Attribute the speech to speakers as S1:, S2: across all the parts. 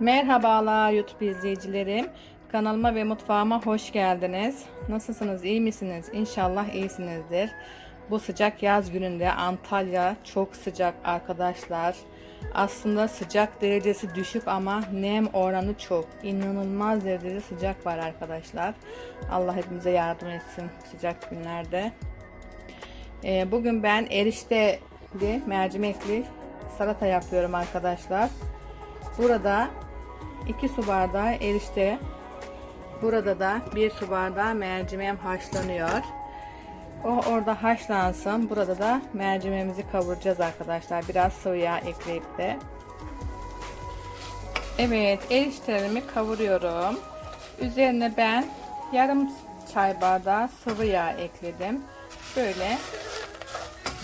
S1: Merhabalar YouTube izleyicilerim. Kanalıma ve mutfağıma hoş geldiniz. Nasılsınız? iyi misiniz? İnşallah iyisinizdir. Bu sıcak yaz gününde Antalya çok sıcak arkadaşlar. Aslında sıcak derecesi düşük ama nem oranı çok. İnanılmaz derecede sıcak var arkadaşlar. Allah hepimize yardım etsin sıcak günlerde. Ee, bugün ben erişteli mercimekli salata yapıyorum arkadaşlar. Burada 2 su bardağı erişte. Burada da 1 su bardağı mercimeğim haşlanıyor. O orada haşlansın. Burada da mercimeğimizi kavuracağız arkadaşlar. Biraz sıvı yağ ekleyip de. Evet, eriştelerimi kavuruyorum. Üzerine ben yarım çay bardağı sıvı yağ ekledim. Böyle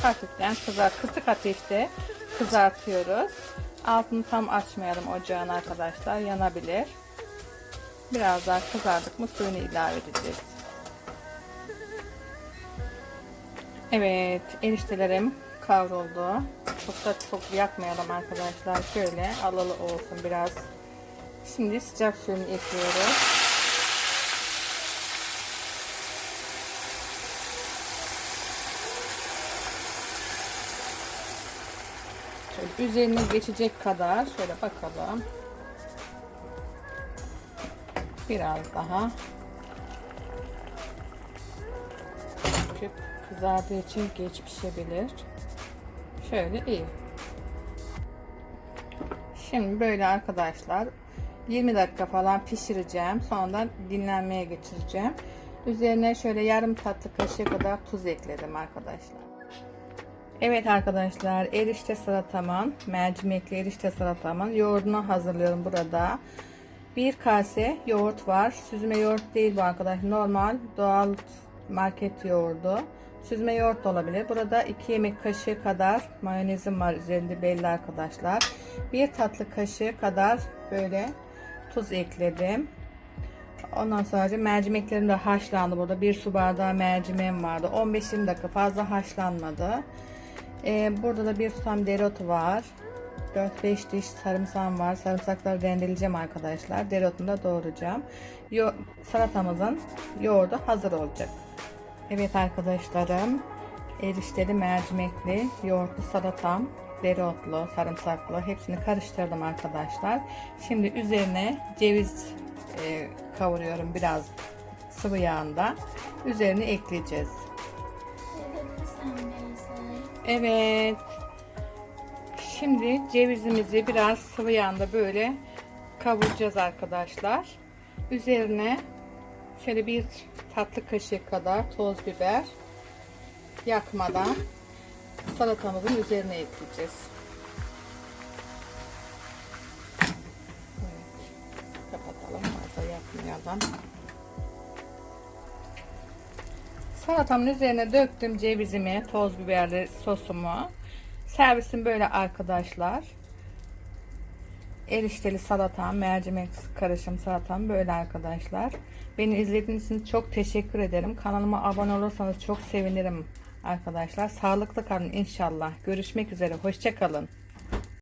S1: hafiften kızar, kısık ateşte kızartıyoruz. Altını tam açmayalım ocağın arkadaşlar. Yanabilir. Biraz daha kızardık mı suyunu ilave edeceğiz. Evet eriştelerim kavruldu. Çok da çok yakmayalım arkadaşlar. Şöyle alalı olsun biraz. Şimdi sıcak suyunu ekliyoruz. Şöyle üzerine geçecek kadar şöyle bakalım. Biraz daha. Çünkü kızardığı için geç pişebilir. Şöyle iyi. Şimdi böyle arkadaşlar 20 dakika falan pişireceğim. Sonra dinlenmeye geçireceğim. Üzerine şöyle yarım tatlı kaşığı kadar tuz ekledim arkadaşlar. Evet arkadaşlar erişte salatamın mercimekli erişte salatamın yoğurdunu hazırlıyorum burada. Bir kase yoğurt var. Süzme yoğurt değil bu arkadaş. Normal doğal market yoğurdu. Süzme yoğurt olabilir. Burada 2 yemek kaşığı kadar mayonezim var üzerinde belli arkadaşlar. Bir tatlı kaşığı kadar böyle tuz ekledim. Ondan sonra mercimeklerim de haşlandı. Burada bir su bardağı mercimeğim vardı. 15-20 dakika fazla haşlanmadı. Ee, burada da bir tutam dereotu var. 4-5 diş sarımsağım var. Sarımsakları rendeleyeceğim arkadaşlar. Dereotunu da doğrayacağım. Yo salatamızın yoğurdu hazır olacak. Evet arkadaşlarım. Erişteli mercimekli yoğurtlu salatam. Dereotlu, sarımsaklı hepsini karıştırdım arkadaşlar. Şimdi üzerine ceviz e, kavuruyorum biraz sıvı yağında. Üzerine ekleyeceğiz. Evet. Şimdi cevizimizi biraz sıvı yağında böyle kavuracağız arkadaşlar. Üzerine şöyle bir tatlı kaşığı kadar toz biber yakmadan salatamızın üzerine ekleyeceğiz. Evet. Kapatalım fazla yakmayalım. Salatamın üzerine döktüm cevizimi, toz biberli sosumu. Servisim böyle arkadaşlar. Erişteli salatam, mercimek karışım salatam böyle arkadaşlar. Beni izlediğiniz için çok teşekkür ederim. Kanalıma abone olursanız çok sevinirim arkadaşlar. Sağlıklı kalın inşallah. Görüşmek üzere. Hoşçakalın.